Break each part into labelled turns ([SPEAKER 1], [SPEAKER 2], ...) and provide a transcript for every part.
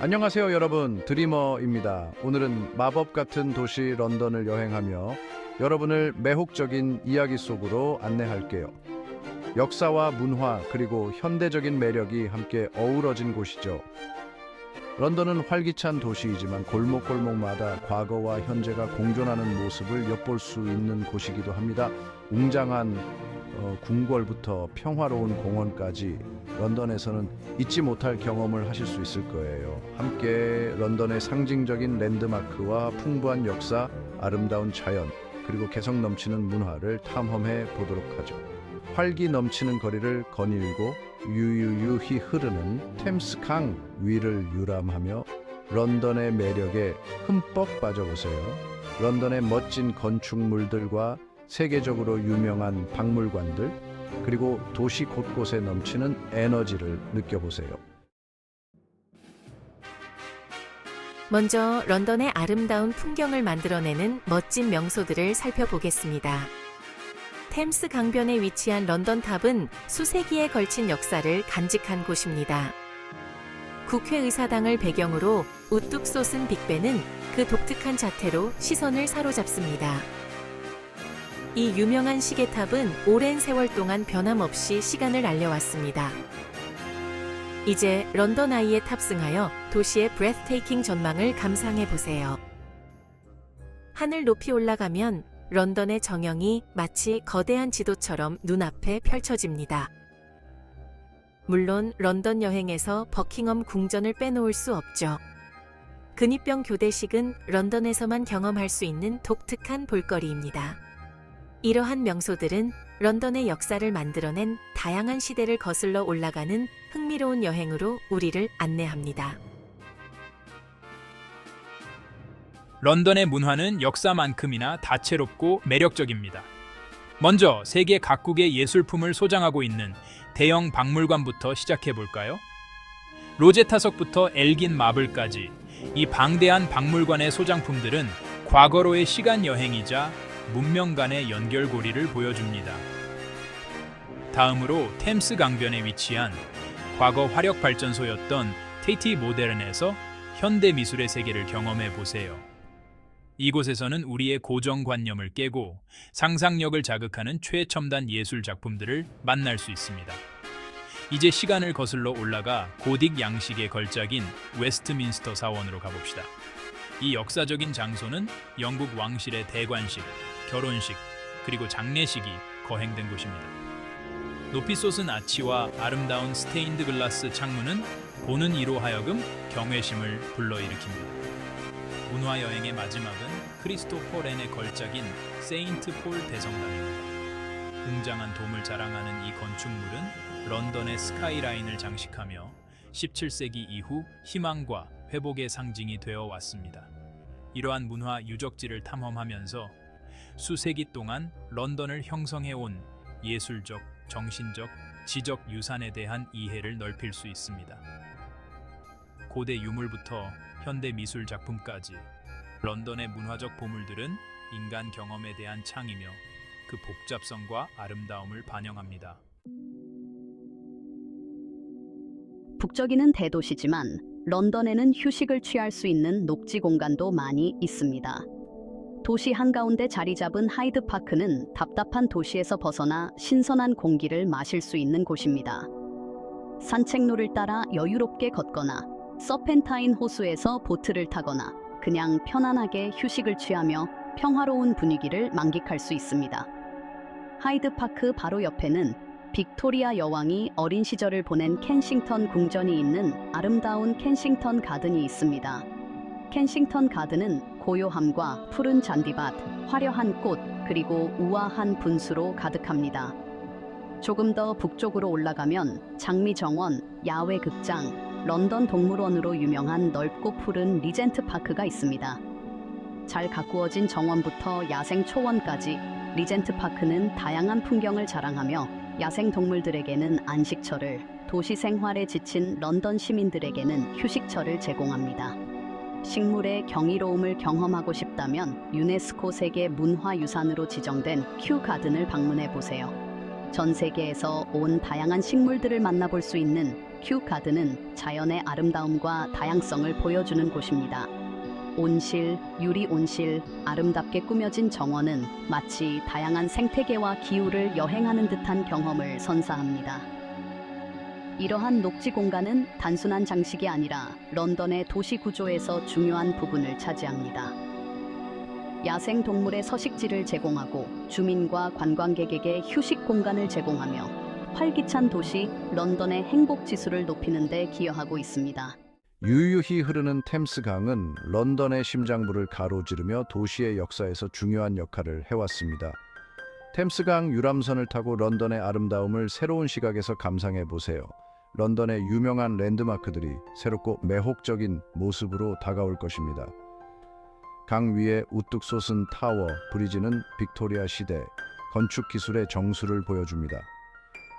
[SPEAKER 1] 안녕하세요 여러분 드리머입니다. 오늘은 마법 같은 도시 런던을 여행하며 여러분을 매혹적인 이야기 속으로 안내할게요. 역사와 문화 그리고 현대적인 매력이 함께 어우러진 곳이죠. 런던은 활기찬 도시이지만 골목골목마다 과거와 현재가 공존하는 모습을 엿볼 수 있는 곳이기도 합니다. 웅장한 어, 궁궐부터 평화로운 공원까지 런던에서는 잊지 못할 경험을 하실 수 있을 거예요. 함께 런던의 상징적인 랜드마크와 풍부한 역사, 아름다운 자연, 그리고 개성 넘치는 문화를 탐험해 보도록 하죠. 활기 넘치는 거리를 거닐고 유유유히 흐르는 템스강 위를 유람하며 런던의 매력에 흠뻑 빠져보세요. 런던의 멋진 건축물들과 세계적으로 유명한 박물관들 그리고 도시 곳곳에 넘치는 에너지를 느껴보세요.
[SPEAKER 2] 먼저 런던의 아름다운 풍경을 만들어내는 멋진 명소들을 살펴보겠습니다. 템스 강변에 위치한 런던 탑은 수세기에 걸친 역사를 간직한 곳입니다. 국회의사당을 배경으로 우뚝 솟은 빅벤은 그 독특한 자태로 시선을 사로잡습니다. 이 유명한 시계탑은 오랜 세월 동안 변함없이 시간을 알려왔습니다. 이제 런던 아이에 탑승하여 도시의 브레스테이킹 전망을 감상해 보세요. 하늘 높이 올라가면 런던의 정형이 마치 거대한 지도처럼 눈앞에 펼쳐집니다. 물론 런던 여행에서 버킹엄 궁전을 빼놓을 수 없죠. 근위병 교대식은 런던에서만 경험할 수 있는 독특한 볼거리입니다. 이러한 명소들은 런던의 역사를 만들어낸 다양한 시대를 거슬러 올라가는 흥미로운 여행으로 우리를 안내합니다.
[SPEAKER 3] 런던의 문화는 역사만큼이나 다채롭고 매력적입니다. 먼저 세계 각국의 예술품을 소장하고 있는 대형 박물관부터 시작해 볼까요? 로제타석부터 엘긴 마블까지 이 방대한 박물관의 소장품들은 과거로의 시간 여행이자 문명 간의 연결고리를 보여줍니다. 다음으로 템스 강변에 위치한 과거 화력 발전소였던 테이티 모데른에서 현대 미술의 세계를 경험해 보세요. 이곳에서는 우리의 고정관념을 깨고 상상력을 자극하는 최첨단 예술 작품들을 만날 수 있습니다. 이제 시간을 거슬러 올라가 고딕 양식의 걸작인 웨스트민스터 사원으로 가봅시다. 이 역사적인 장소는 영국 왕실의 대관식, 결혼식, 그리고 장례식이 거행된 곳입니다. 높이 솟은 아치와 아름다운 스테인드 글라스 창문은 보는 이로 하여금 경외심을 불러일으킵니다. 문화 여행의 마지막은 크리스토퍼 렌의 걸작인 세인트 폴 대성당입니다. 웅장한 돔을 자랑하는 이 건축물은 런던의 스카이라인을 장식하며 17세기 이후 희망과 회복의 상징이 되어 왔습니다. 이러한 문화 유적지를 탐험하면서 수세기 동안 런던을 형성해 온 예술적, 정신적, 지적 유산에 대한 이해를 넓힐 수 있습니다. 고대 유물부터 현대 미술 작품까지 런던의 문화적 보물들은 인간 경험에 대한 창이며 그 복잡성과 아름다움을 반영합니다.
[SPEAKER 4] 북적이는 대도시지만 런던에는 휴식을 취할 수 있는 녹지 공간도 많이 있습니다. 도시 한가운데 자리 잡은 하이드 파크는 답답한 도시에서 벗어나 신선한 공기를 마실 수 있는 곳입니다. 산책로를 따라 여유롭게 걷거나 서펜타인 호수에서 보트를 타거나 그냥 편안하게 휴식을 취하며 평화로운 분위기를 만끽할 수 있습니다. 하이드 파크 바로 옆에는 빅토리아 여왕이 어린 시절을 보낸 켄싱턴 궁전이 있는 아름다운 켄싱턴 가든이 있습니다. 켄싱턴 가든은 고요함과 푸른 잔디밭, 화려한 꽃, 그리고 우아한 분수로 가득합니다. 조금 더 북쪽으로 올라가면 장미 정원, 야외 극장, 런던 동물원으로 유명한 넓고 푸른 리젠트 파크가 있습니다. 잘 가꾸어진 정원부터 야생 초원까지 리젠트 파크는 다양한 풍경을 자랑하며 야생 동물들에게는 안식처를, 도시 생활에 지친 런던 시민들에게는 휴식처를 제공합니다. 식물의 경이로움을 경험하고 싶다면 유네스코 세계 문화유산으로 지정된 큐 가든을 방문해 보세요. 전 세계에서 온 다양한 식물들을 만나볼 수 있는 큐 가든은 자연의 아름다움과 다양성을 보여주는 곳입니다. 온실, 유리 온실, 아름답게 꾸며진 정원은 마치 다양한 생태계와 기후를 여행하는 듯한 경험을 선사합니다. 이러한 녹지 공간은 단순한 장식이 아니라 런던의 도시 구조에서 중요한 부분을 차지합니다. 야생 동물의 서식지를 제공하고 주민과 관광객에게 휴식 공간을 제공하며 활기찬 도시 런던의 행복 지수를 높이는 데 기여하고 있습니다.
[SPEAKER 1] 유유히 흐르는 템스강은 런던의 심장부를 가로지르며 도시의 역사에서 중요한 역할을 해왔습니다. 템스강 유람선을 타고 런던의 아름다움을 새로운 시각에서 감상해 보세요. 런던의 유명한 랜드마크들이 새롭고 매혹적인 모습으로 다가올 것입니다. 강 위에 우뚝 솟은 타워, 브리지는 빅토리아 시대 건축 기술의 정수를 보여줍니다.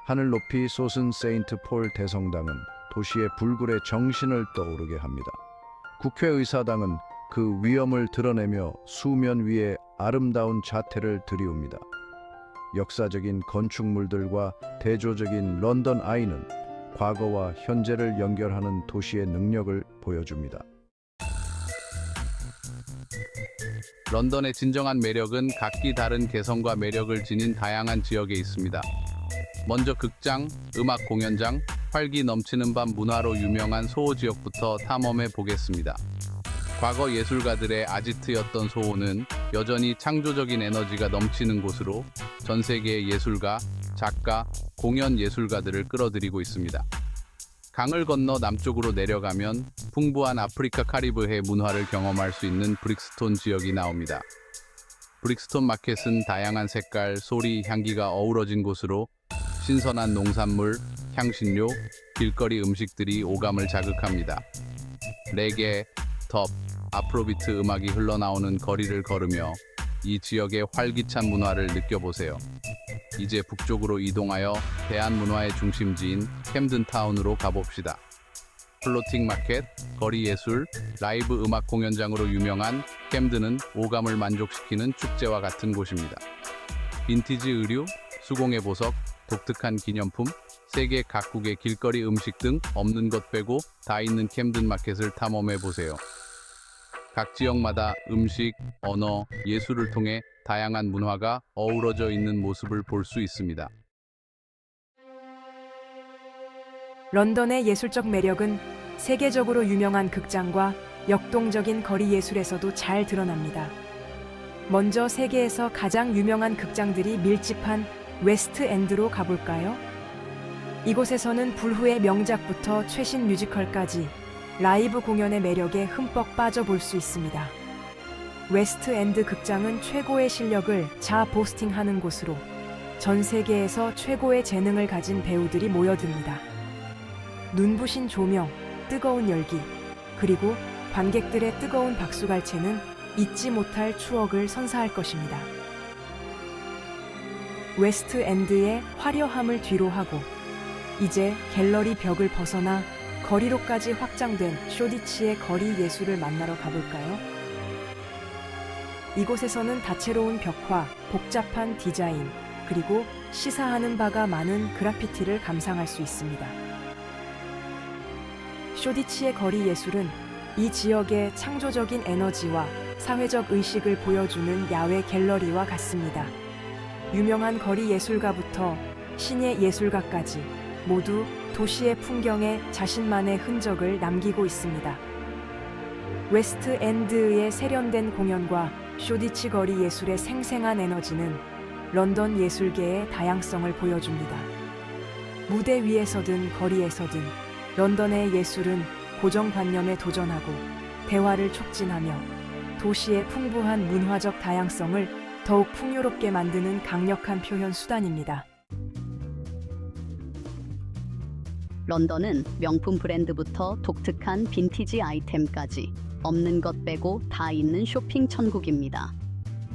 [SPEAKER 1] 하늘 높이 솟은 세인트 폴 대성당은 도시의 불굴의 정신을 떠오르게 합니다. 국회의사당은 그 위엄을 드러내며 수면 위에 아름다운 자태를 드리웁니다. 역사적인 건축물들과 대조적인 런던 아이는 과거와 현재를 연결하는 도시의 능력을 보여줍니다.
[SPEAKER 5] 런던의 진정한 매력은 각기 다른 개성과 매력을 지닌 다양한 지역에 있습니다. 먼저 극장, 음악 공연장, 활기 넘치는 밤 문화로 유명한 소호 지역부터 탐험해 보겠습니다. 과거 예술가들의 아지트였던 소호는 여전히 창조적인 에너지가 넘치는 곳으로 전 세계의 예술가, 작가, 공연 예술가들을 끌어들이고 있습니다. 강을 건너 남쪽으로 내려가면 풍부한 아프리카 카리브해 문화를 경험할 수 있는 브릭스톤 지역이 나옵니다. 브릭스톤 마켓은 다양한 색깔, 소리, 향기가 어우러진 곳으로 신선한 농산물, 향신료, 길거리 음식들이 오감을 자극합니다. 레게, 톱, 아프로비트 음악이 흘러나오는 거리를 걸으며 이 지역의 활기찬 문화를 느껴보세요. 이제 북쪽으로 이동하여 대한 문화의 중심지인 캠든타운으로 가봅시다. 플로팅 마켓, 거리 예술, 라이브 음악 공연장으로 유명한 캠든은 오감을 만족시키는 축제와 같은 곳입니다. 빈티지 의류, 수공예 보석, 독특한 기념품, 세계 각국의 길거리 음식 등 없는 것 빼고 다 있는 캠든 마켓을 탐험해 보세요. 각 지역마다 음식, 언어, 예술을 통해 다양한 문화가 어우러져 있는 모습을 볼 수 있습니다.
[SPEAKER 6] 런던의 예술적 매력은 세계적으로 유명한 극장과 역동적인 거리 예술에서도 잘 드러납니다. 먼저 세계에서 가장 유명한 극장들이 밀집한 웨스트 엔드로 가볼까요? 이곳에서는 불후의 명작부터 최신 뮤지컬까지 라이브 공연의 매력에 흠뻑 빠져볼 수 있습니다. 웨스트 엔드 극장은 최고의 실력을 자보스팅하는 곳으로 전 세계에서 최고의 재능을 가진 배우들이 모여듭니다. 눈부신 조명, 뜨거운 열기, 그리고 관객들의 뜨거운 박수갈채는 잊지 못할 추억을 선사할 것입니다. 웨스트 엔드의 화려함을 뒤로하고 이제 갤러리 벽을 벗어나 거리로까지 확장된 쇼디치의 거리 예술을 만나러 가볼까요? 이곳에서는 다채로운 벽화, 복잡한 디자인, 그리고 시사하는 바가 많은 그래피티를 감상할 수 있습니다. 쇼디치의 거리 예술은 이 지역의 창조적인 에너지와 사회적 의식을 보여주는 야외 갤러리와 같습니다. 유명한 거리 예술가부터 신예 예술가까지 모두 도시의 풍경에 자신만의 흔적을 남기고 있습니다. 웨스트 엔드의 세련된 공연과 쇼디치 거리 예술의 생생한 에너지는 런던 예술계의 다양성을 보여줍니다. 무대 위에서든 거리에서든 런던의 예술은 고정관념에 도전하고 대화를 촉진하며 도시의 풍부한 문화적 다양성을 더욱 풍요롭게 만드는 강력한 표현 수단입니다.
[SPEAKER 4] 런던은 명품 브랜드부터 독특한 빈티지 아이템까지 없는 것 빼고 다 있는 쇼핑 천국입니다.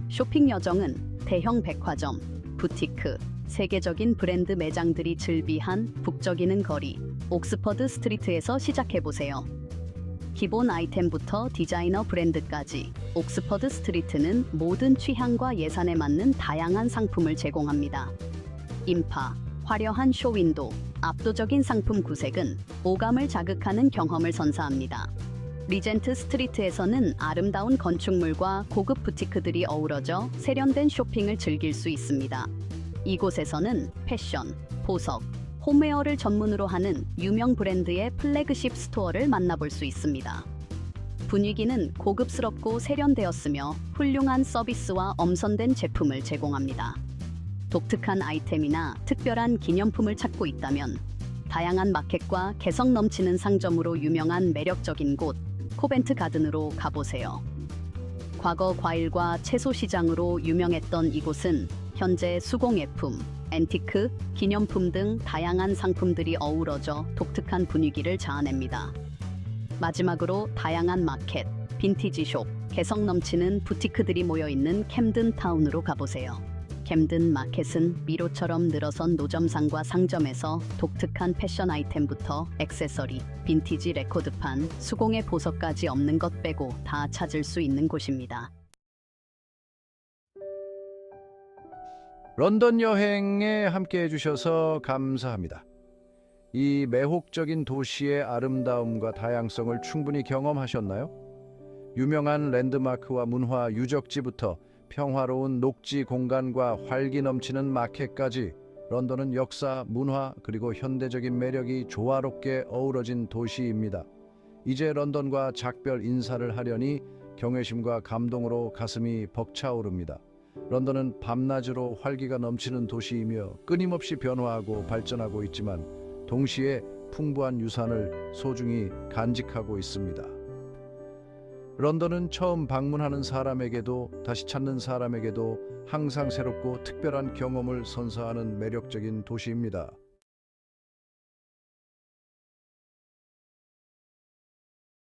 [SPEAKER 4] 쇼핑 여정은 대형 백화점, 부티크, 세계적인 브랜드 매장들이 즐비한 북적이는 거리, 옥스퍼드 스트리트에서 시작해보세요. 기본 아이템부터 디자이너 브랜드까지 옥스퍼드 스트리트는 모든 취향과 예산에 맞는 다양한 상품을 제공합니다. 인파, 화려한 쇼윈도, 압도적인 상품 구색은 오감을 자극하는 경험을 선사합니다. 리젠트 스트리트에서는 아름다운 건축물과 고급 부티크들이 어우러져 세련된 쇼핑을 즐길 수 있습니다. 이곳에서는 패션, 보석, 홈웨어를 전문으로 하는 유명 브랜드의 플래그십 스토어를 만나볼 수 있습니다. 분위기는 고급스럽고 세련되었으며 훌륭한 서비스와 엄선된 제품을 제공합니다. 독특한 아이템이나 특별한 기념품을 찾고 있다면 다양한 마켓과 개성 넘치는 상점으로 유명한 매력적인 곳 코벤트 가든으로 가보세요. 과거 과일과 채소 시장으로 유명했던 이곳은 현재 수공예품, 앤티크, 기념품 등 다양한 상품들이 어우러져 독특한 분위기를 자아냅니다. 마지막으로 다양한 마켓, 빈티지 숍, 개성 넘치는 부티크들이 모여 있는 캠든 타운으로 가보세요. 캠든 마켓은 미로처럼 늘어선 노점상과 상점에서 독특한 패션 아이템부터 액세서리, 빈티지 레코드판, 수공예 보석까지 없는 것 빼고 다 찾을 수 있는 곳입니다.
[SPEAKER 1] 런던 여행에 함께 해주셔서 감사합니다. 이 매혹적인 도시의 아름다움과 다양성을 충분히 경험하셨나요? 유명한 랜드마크와 문화 유적지부터 평화로운 녹지 공간과 활기 넘치는 마켓까지 런던은 역사, 문화 그리고 현대적인 매력이 조화롭게 어우러진 도시입니다. 이제 런던과 작별 인사를 하려니 경외심과 감동으로 가슴이 벅차오릅니다. 런던은 밤낮으로 활기가 넘치는 도시이며 끊임없이 변화하고 발전하고 있지만 동시에 풍부한 유산을 소중히 간직하고 있습니다. 런던은 처음 방문하는 사람에게도 다시 찾는 사람에게도 항상 새롭고 특별한 경험을 선사하는 매력적인 도시입니다.